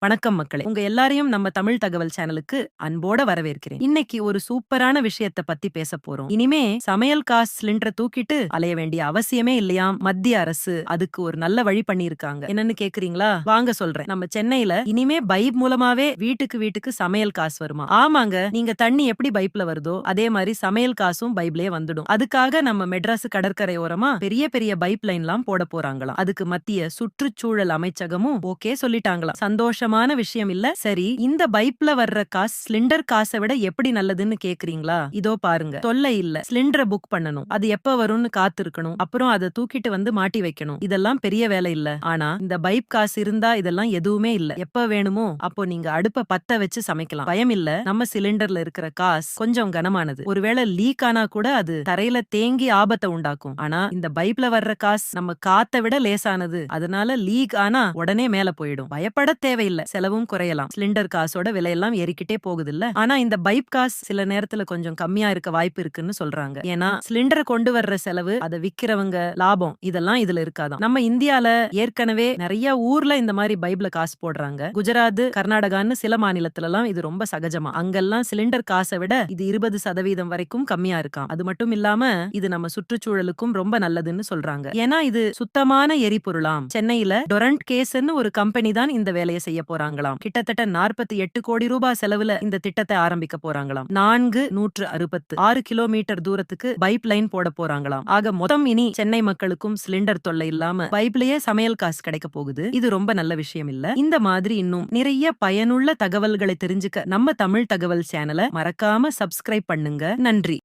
வணக்கம் மக்களே. உங்க எல்லாரையும் நம்ம தமிழ் தகவல் சேனலுக்கு அன்போட வரவேற்கிறேன். இன்னைக்கு ஒரு சூப்பரான விஷயத்த பத்தி பேச போறோம். இனிமே சமையல் காசு சிலிண்டரை தூக்கிட்டு அலைய வேண்டிய அவசியமே இல்லையாம் மத்திய அரசு அதுக்கு ஒரு நல்ல வழி பண்ணிருக்காங்க என்னன்னு கேக்குறீங்களா? வாங்க சொல்றேன். நம்ம சென்னையில இனிமே பைப் மூலமாவே வீட்டுக்கு வீட்டுக்கு சமையல் காசு வருமா? ஆமாங்க. நீங்க தண்ணி எப்படி பைப்ல வருதோ அதே மாதிரி சமையல் காசும் பைப்லயே வந்துடும். அதுக்காக நம்ம மெட்ராஸ் கடற்கரை ஓரமா பெரிய பெரிய பைப் லைன்லாம் போட போறாங்களாம். அதுக்கு மத்திய சுற்றுச்சூழல் அமைச்சகமும் ஓகே சொல்லிட்டாங்களாம். கஷ்டமான விஷயம் இல்ல. சரி இந்த பைப்ல வர்ற காசு சிலிண்டர் காசை விட எப்படி நல்லதுன்னு கேக்குறீங்களா? இதோ பாருங்க. தொல்லை இல்ல. சிலிண்டரை புக் பண்ணணும். அது எப்ப வரும்னு காத்திருக்கணும். அப்புறம் அதை தூக்கிட்டு வந்து மாட்டி வைக்கணும். இதெல்லாம் பெரிய வேலை இல்ல. ஆனா இந்த பைப் காசு இருந்தா இதெல்லாம் எதுவுமே இல்ல. எப்ப வேணுமோ அப்போ நீங்க அடுப்ப பத்த வச்சு சமைக்கலாம். பயம் இல்ல. நம்ம சிலிண்டர்ல இருக்கிற காசு கொஞ்சம் கனமானது. ஒருவேளை லீக் ஆனா கூட அது தரையில தேங்கி ஆபத்தை உண்டாக்கும். ஆனா இந்த பைப்ல வர்ற காசு நம்ம காத்த விட லேசானது. அதனால லீக் ஆனா உடனே மேல போயிடும். பயப்பட தேவையில்ல. செலவும் குறையலாம். சிலிண்டர் காசோட விலையெல்லாம் ஏறிக்கிட்டே போகுது இல்ல ஆனா இந்த பைப் காசு சில நேரத்துல கொஞ்சம் கம்மியா இருக்க வாய்ப்பு இருக்குன்னு சொல்றாங்க. ஏன்னா சிலிண்டரை கொண்டு வர்ற செலவு அதை விக்கிறவங்க லாபம். இதெல்லாம் இதுல இருக்காதான். நம்ம இந்தியால ஏற்கனவே நிறைய ஊர்ல இந்த மாதிரி பைப்ல காசு போடுறாங்க. குஜராத் கர்நாடகான்னு சில மாநிலத்துல எல்லாம் இது ரொம்ப சகஜமா. அங்கெல்லாம் சிலிண்டர் காசை விட இது இருபது சதவீதம் வரைக்கும் கம்மியா இருக்காம். அது மட்டும் இல்லாம இது நம்ம சுற்றுச்சூழலுக்கும் ரொம்ப நல்லதுன்னு சொல்றாங்க. ஏன்னா இது சுத்தமான எரிபொருளாம். சென்னையில டொரண்ட் கேஸ்ன்னு ஒரு கம்பெனி தான் இந்த வேலையை செய்ய போறாங்களாம். கிட்டத்தட்ட நாற்பத்தி எட்டு கோடி ரூபாய் செலவுல இந்த திட்டத்தை ஆரம்பிக்க போறாங்களாம். நான்கு நூற்று அறுபத்து ஆறு கிலோமீட்டர் தூரத்துக்கு பைப் லைன் போட போறாங்களாம். ஆக மொத்தம் இனி சென்னை மக்களுக்கும் சிலிண்டர் தொல்லை இல்லாம பைப்லயே சமையல் காசு கிடைக்க போகுது. இது ரொம்ப நல்ல விஷயம் இல்ல. இந்த மாதிரி இன்னும் நிறைய பயனுள்ள தகவல்களை தெரிஞ்சுக்க நம்ம தமிழ் தகவல் சேனலை மறக்காம சப்ஸ்கிரைப் பண்ணுங்க. நன்றி.